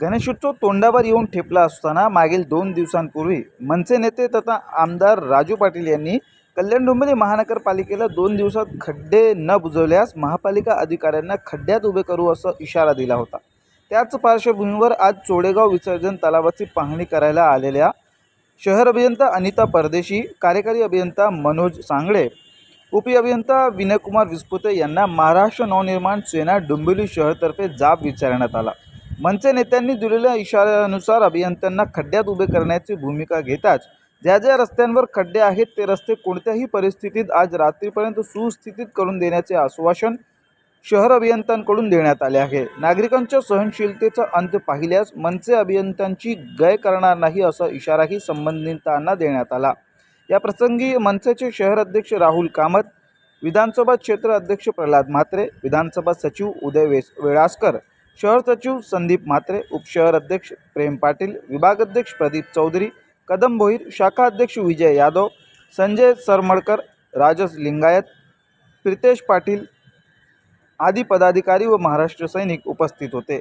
गणेशोत्सव तोंडावर येऊन ठेपला असताना मागील दोन दिवसांपूर्वी मनसे नेते तथा आमदार राजू पाटील यांनी कल्याण डोंबिवली महानगरपालिकेला दोन दिवसात खड्डे न बुजवल्यास महापालिका अधिकाऱ्यांना खड्ड्यात उभे करू असा इशारा दिला होता. त्याच पार्श्वभूमीवर आज चोडेगाव विसर्जन तलावाची पाहणी करायला आलेल्या शहर अभियंता अनिता परदेशी कार्यकारी अभियंता मनोज सांगळे उपअभियंता विनयकुमार विस्पुते यांना महाराष्ट्र नवनिर्माण सेना डोंबिवली शहरतर्फे जाब विचारण्यात आला. मनसे नेत्यांनी दिलेल्या इशाऱ्यानुसार अभियंत्यांना खड्ड्यात उभे करण्याची भूमिका घेताच ज्या ज्या रस्त्यांवर खड्डे आहेत ते रस्ते कोणत्याही परिस्थितीत आज रात्रीपर्यंत सुस्थितीत करून देण्याचे आश्वासन शहर अभियंत्यांकडून देण्यात आले आहे. नागरिकांच्या सहनशीलतेचा अंत पाहिल्यास मनसे अभियंत्यांची गय करणार नाही असा इशाराही संबंधितांना देण्यात आला. या प्रसंगी मनसेचे शहर अध्यक्ष राहुल कामत विधानसभा क्षेत्र अध्यक्ष प्रल्हाद म्हात्रे विधानसभा सचिव उदय वेस वेळासकर शहर सचिव संदीप म्हात्रे उपशहर अध्यक्ष प्रेम पाटील विभागाध्यक्ष प्रदीप चौधरी कदम भोईर शाखा अध्यक्ष विजय यादव संजय सरमडकर राजस लिंगायत प्रितेश पाटील आदी पदाधिकारी व महाराष्ट्र सैनिक उपस्थित होते.